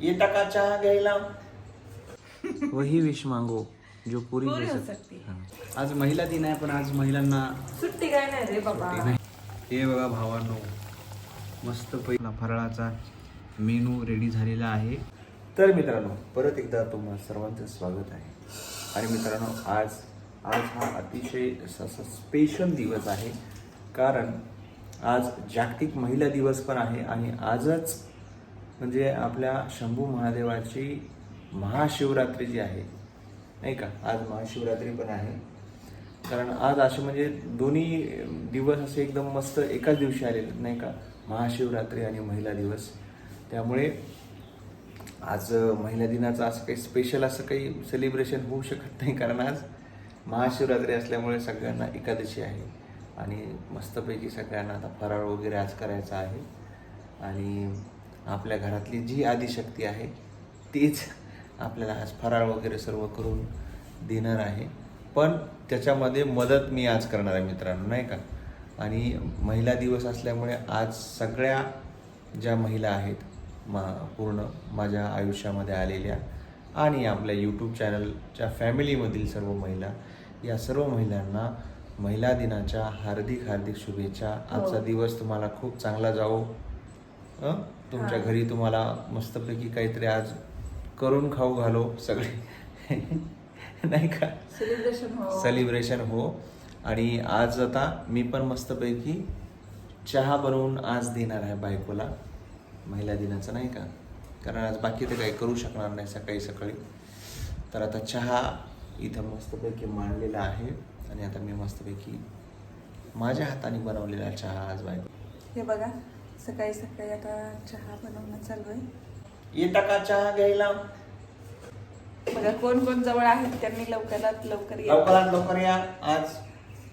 येता का चहा घ्यायला. वही विश मांगो जो पूरी हो हो सकती. हाँ. आज महिला दिन आहे पण आज महिलांना सुट्टी काय नाही रे बाबा. हे बघा भावांनो मस्त पहिला फराळाचा मेनू रेडी झालेला आहे. तर मित्रांनो परत एकदा तुम्हा सर्वांचं स्वागत आहे. आणि मित्रांनो आज आज हा अतिशय स्पेशल दिवस आहे. कारण आज जागतिक महिला दिवस पण आहे आणि आजच म्हणजे आपल्या शंभू महादेवाची महाशिवरात्री जी आहे नाही का? आज महाशिवरात्री पण आहे. कारण आज असे म्हणजे दोन्ही दिवस असे एकदम मस्त एकाच दिवशी आलेले नाही का? महाशिवरात्री आणि महिला दिवस. त्यामुळे आज महिला दिनाचं असं काही स्पेशल असं काही सेलिब्रेशन होऊ शकत नाही कारण आज महाशिवरात्री असल्यामुळे सगळ्यांना एकादशी आहे. आणि मस्तपैकी सगळ्यांना आता फराळ वगैरे आज करायचा आहे. आणि आपल्या घरातली जी आदिशक्ती आहे तीच आपल्याला आज फराळ वगैरे सर्व करून देणार आहे. पण त्याच्यामध्ये मदत मी आज करणार आहे मित्रांनो नाही का? आणि महिला दिवस असल्यामुळे आज सगळ्या ज्या महिला आहेत मा पूर्ण माझ्या आयुष्यामध्ये आलेल्या आणि आपल्या यूट्यूब चॅनलच्या फॅमिलीमधील सर्व महिला या सर्व महिलांना महिला दिनाच्या हार्दिक हार्दिक शुभेच्छा. आजचा दिवस तुम्हाला खूप चांगला हं? तुमच्या घरी तुम्हाला मस्तपैकी काहीतरी आज करून खाऊ घालो सगळे. नाही का? सेलिब्रेशन हो. सेलिब्रेशन हो. आणि आज आता मी पण मस्तपैकी चहा बनवून आज देणार आहे बायकोला. महिला दिनाचं नाही का? कारण आज बाकी तर काही करू शकणार नाही सकाळी सकाळी. तर आता चहा इथं मस्तपैकी मांडलेला आहे. आणि आता मी मस्तपैकी माझ्या हाताने बनवलेला चहा आज बायको हे बघा. सकाळी सकाळी आता चहा बनवणं चालू आहे. येता का चहा घ्यायला? बघा कोण कोण जवळ आहेत त्यांनी लवकरात लवकर या. लवकरात लवकर या. आज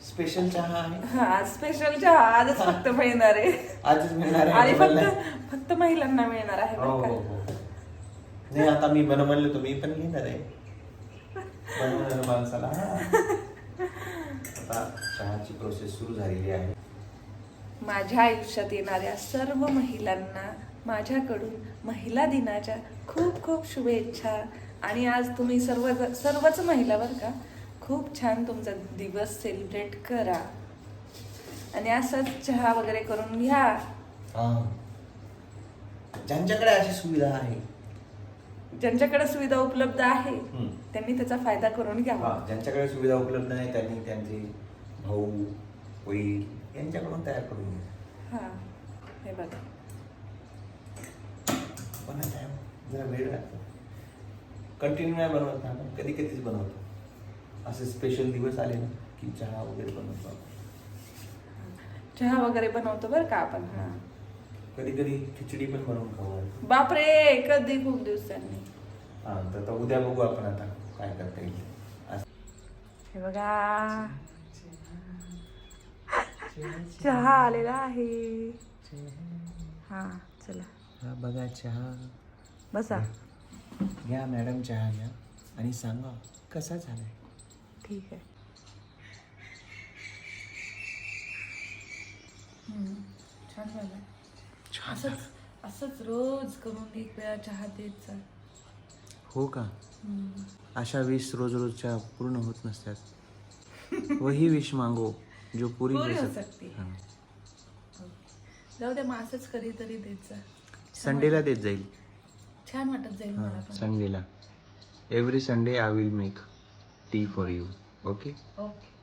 स्पेशल चहा आहे. आज स्पेशल चहा. आजच फक्त मिळणार आहे. आजच मिळणार आणि आहे फक्त मला. फक्त महिलांना मिळणार आहे हो हो? हो. नाही आता मी बनवलं तो मी पण घेणार आहे. बनवणार माणसाला. आता चहाची प्रोसेस सुरू झालेली आहे. माझ्या आयुष्यात येणाऱ्या सर्व महिलांना माझ्याकडून महिला दिनाच्या खूप खूप शुभेच्छा. आणि आज तुम्ही सर्व सर्वच महिला बरं का खूप छान तुमचा दिवस सेलिब्रेट करा. आणि असंच चहा वगैरे करून घ्या. हा. ज्यांच्याकडे अशी सुविधा आहे. ज्यांच्याकडे सुविधा उपलब्ध आहे. त्यांनी त्याचा फायदा करून घ्यावा. ज्यांच्याकडे सुविधा उपलब्ध नाही त्यांनी त्यांचे भाऊ वडील यांच्याकडून तयार करून घ्या हा हे बघा. पण जरा वेळ लागतो. कंटिन्यू नाही बनवत ना आपण कधी कधीच बनवतो. असे स्पेशल दिवस आले ना की चहा वगैरे बनवतो आपण. चहा वगैरे बनवतो बरं का आपण? हा. कधी कधी खिचडी पण बनवून खाऊ. बापरे कधी खूप दिवसांनी. हा तर उद्या बघू आपण आता काय करता येईल. हे बघा. चहा आलेला आहे. हा चला. हा बघा चहा. बसा. घ्या मॅडम चहा घ्या. आणि सांगा कसा झालाय? ठीक आहे. छान झालं छान असंच असंच रोज करून एक वेळा चहा देत जा. हो का? हम्म. अशा विश रोज रोजच्या पूर्ण होत नसतात. वही विश मागो. जो पुरी हो सकती. हा. जाऊ द्या मग असंच कधीतरी देत जा. संडेला देत जाईल. छान वाटत जाईल मला पण. संडेला. Every Sunday I will make tea for you okay okay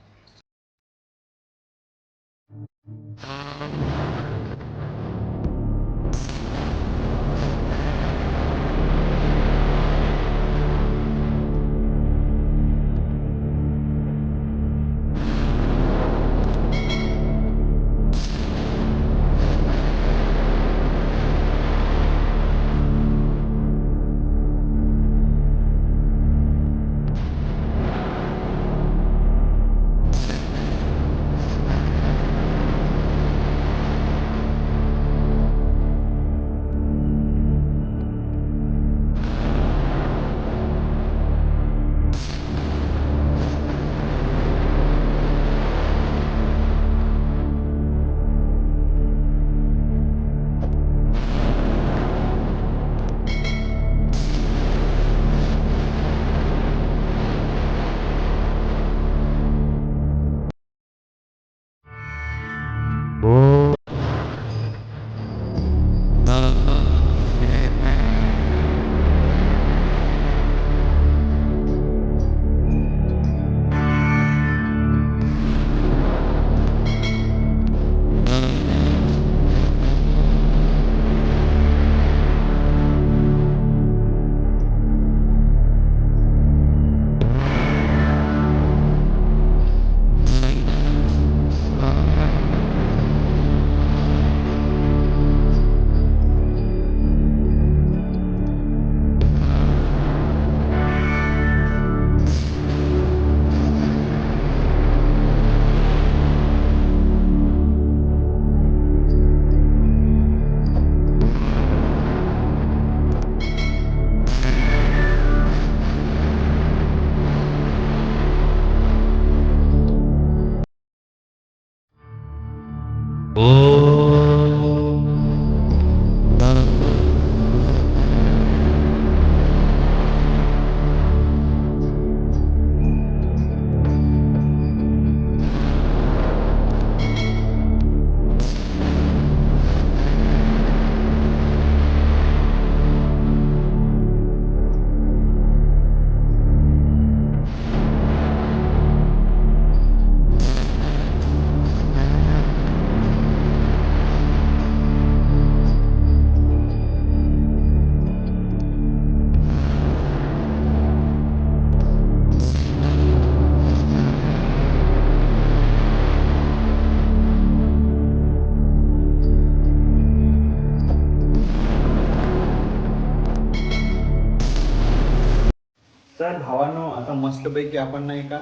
भावांनो आता मस्तपैकी आपण नाही का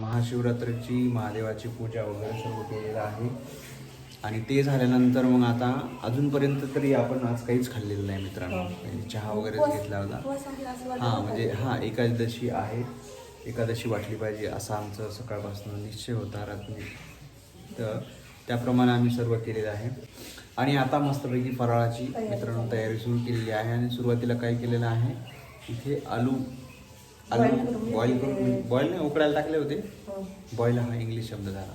महाशिवरात्रीची महादेवाची पूजा वगैरे सर्व केलेलं आहे. आणि ते झाल्यानंतर मग आता अजूनपर्यंत तरी आपण आज काहीच खाल्लेलं नाही मित्रांनो. म्हणजे चहा वगैरेच घेतला होता. हां म्हणजे हां एकादशी आहे. एकादशी वाटली पाहिजे असा आमचं सकाळपासून निश्चय होता रात्री. तर त्याप्रमाणे आम्ही सर्व केलेलं आहे. आणि आता मस्तपैकी फराळाची मित्रांनो तयारी सुरू केलेली आहे आणि सुरुवातीला काय केलेलं आहे? इथे आलू आलू बॉईल करून बॉईल नाही उकडायला टाकले होते. बॉईल हा इंग्लिश शब्द झाला.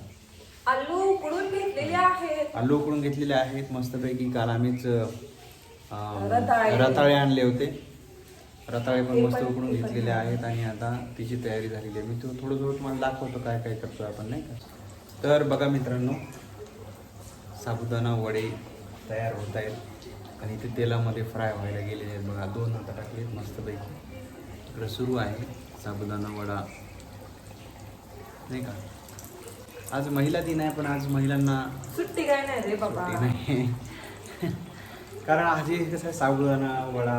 आलू उकडून घेतलेले आहेत. आलू उकडून घेतलेले आहेत. मस्तपैकी काल आम्हीच. रताळे. आणले होते. रताळे पण मस्त उकडून घेतलेले आहेत आणि आता तिची तयारी झालेली आहे. मी तो थोडं थोडं तुम्हाला दाखवतो काय काय करतो आपण नाही का? तर बघा मित्रांनो साबुदाणा वडे तयार होत आहेत. आणि ते तेलामध्ये फ्राय व्हायला गेलेले आहेत. बघा दोन आता टाकलेत मस्तपैकी. इकडं सुरू आहे. साबुदाणा वडा. नाही का? आज महिला दिन आहे पण आज महिलांना सुट्टी काय नाही रे बाबा. सुट्टी नाही. कारण आज हे कसं आहे साबुदाणा वडा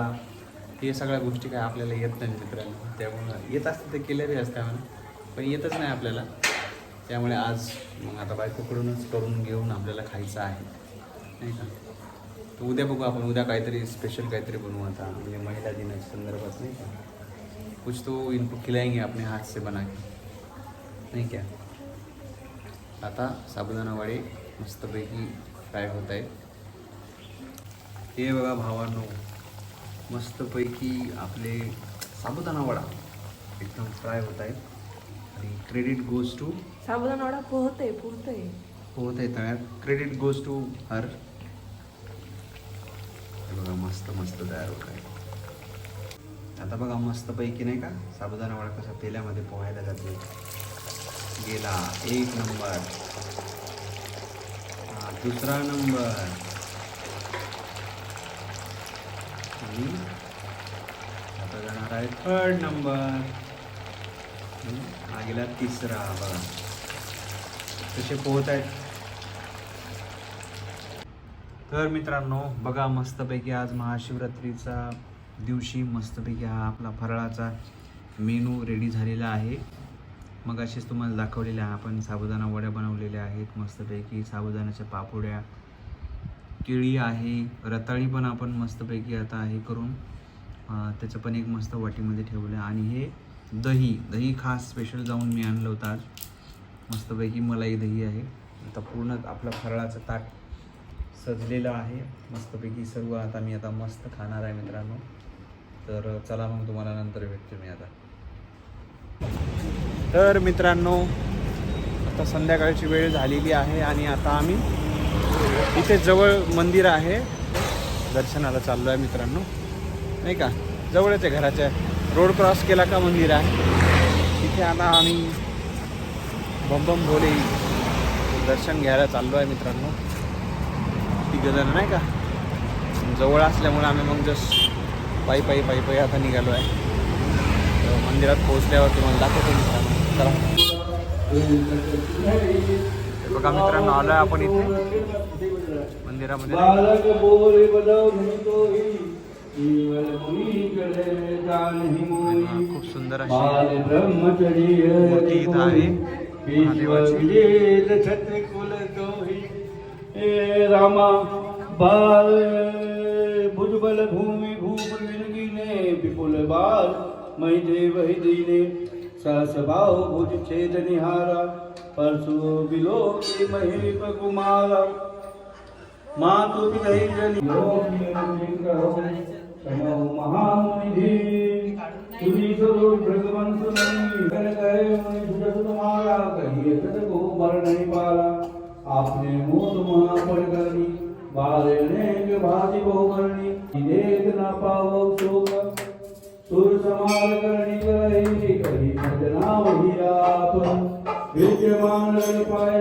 हे सगळ्या गोष्टी काय आपल्याला येत नाही मित्रांनो. त्यामुळं येत असतं ते केलेले असतं म्हणा पण येतच नाही आपल्याला. त्यामुळे आज मग आता बायकोकडूनच करून घेऊन आपल्याला खायचं आहे. नाही का? तर उद्या बघू आपण उद्या काहीतरी स्पेशल काहीतरी बनवू आता. म्हणजे महिला दिनाच्या संदर्भात नाही का? कुछ तो इनको खिलाएंगे अपने हाथ से बना के। नाही क्या? आता साबुदाणा वडे मस्तपैकी फ्राय होत आहे हे बघा भावांनो मस्तपैकी आपले साबुदाणा वडा एकदम फ्राय होत आहे आणि credit goes to sabudana vada पोहते पोहते। होत आहे तयार क्रेडिट गोज टू हर। हे बघा मस्त मस्त तयार होत आहे आता बघा मस्तपैकी नाही का साबुदाणा वडा कसा तेलामध्ये पोहायला जाते गेला एक नंबर. दुसरा नंबर. आणि आता जाणार आहे थर्ड नंबर हा? गेला तिसरा बघा. तसे पोहत आहेत. तर मित्रांनो बघा मस्तपैकी आज महाशिवरात्रीचा दिवशी मस्तपैकी हा आपला फराळाचा मेनू रेडी झालेला आहे. मग असेच तुम्हाला दाखवलेल्या आहे आपण साबुदाणा वड्या बनवलेल्या आहेत. मस्तपैकी साबुदाण्याच्या पापोड्या केळी आहे रताळी पण आपण मस्तपैकी आता हे करून त्याचं पण एक मस्त वाटीमध्ये ठेवलं. आणि हे दही दही खास स्पेशल जाऊन मी आणलं होतं आज. मस्तपैकी मलाई दही आहे. आता पूर्ण आपला फराळाचं ताट सजलेलं आहे. मस्तपैकी सर्व आता मी आता मस्त खाणार आहे मित्रांनो. तर चला मग तुम्हाला नंतर भेटतो मी आता. तर मित्रांनो आता संध्याकाळची वेळ झालेली आहे आणि आता आम्ही इथे जवळ मंदिर आहे. दर्शनाला चाललो आहे मित्रांनो. नाही का? जवळच आहे घराच्या. रोड क्रॉस केला का मंदिर आहे. तिथे आता आम्ही बम भोले दर्शन घ्यायला चाललो आहे मित्रांनो. तिघं जण नाही का? जवळ असल्यामुळे आम्ही मग जस्ट पायी पायी पायी पायी आता निघालो आहे. तर मंदिरात पोहोचल्यावर तुम्हाला दाखवतो मित्रांनो. बघा मित्रांनो आलो आहे आपण इथे. मंदिरामध्ये. खूप सुंदर अशी मूर्ती इथं आहे. रामा, बाल, भुजबल, भूमि विपुल बार मई देव दीने। सहसभाव भुज छेद निहारा परसु बिलो विलोक महिप कुमार। माँ तो महानिधि नहीं कर गए तुम्हारा, कहिए को मर नहीं पाला आपने मोद महा पड़ करनी, बारे नेक भाजी बहु करनी। देख ना पाओ सुर समार करणी करही कही भजना वही आप विद्यमान पाय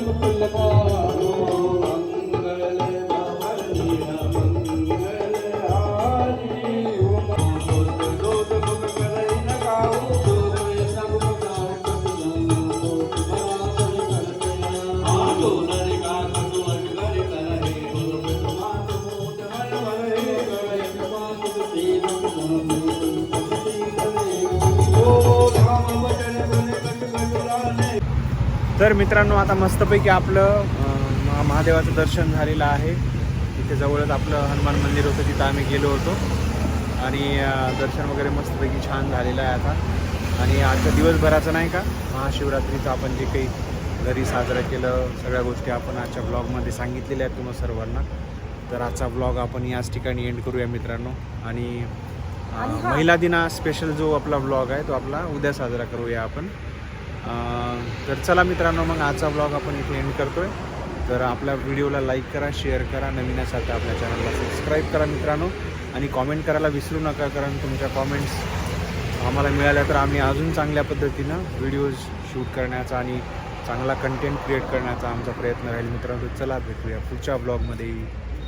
Mustafa तर मित्रांनो आता मस्तपैकी आपलं महादेवाचं दर्शन झालेलं आहे. इथे जवळच आपलं हनुमान मंदिर होतं तिथं आम्ही गेलो होतो. आणि दर्शन वगैरे मस्तपैकी छान झालेलं आहे आता. आणि आजच्या दिवसभराचं नाही का महाशिवरात्रीचं आपण जे काही घरी साजरं केलं सगळ्या गोष्टी आपण आजच्या ब्लॉगमध्ये सांगितलेल्या आहेत तुम्हा सर्वांना. तर आजचा ब्लॉग आपण याच ठिकाणी एंड करूया मित्रांनो. आणि महिला दिना स्पेशल जो आपला ब्लॉग आहे तो आपला उद्या साजरा करूया आपण. तर चला मित्रांनो मग आजचा ब्लॉग आपण इथे एंड करतोय. तर आपल्या व्हिडिओला लाईक करा शेअर करा नवीन असाल तर आपल्या चॅनलला सबस्क्राईब करा मित्रांनो. आणि कॉमेंट करायला विसरू नका कारण तुमच्या कॉमेंट्स आम्हाला मिळाल्या तर आम्ही अजून चांगल्या पद्धतीनं व्हिडिओज शूट करण्याचा आणि चांगला कंटेंट क्रिएट करण्याचा आमचा प्रयत्न राहील मित्रांनो. चला भेटूया पुढच्या ब्लॉगमध्ये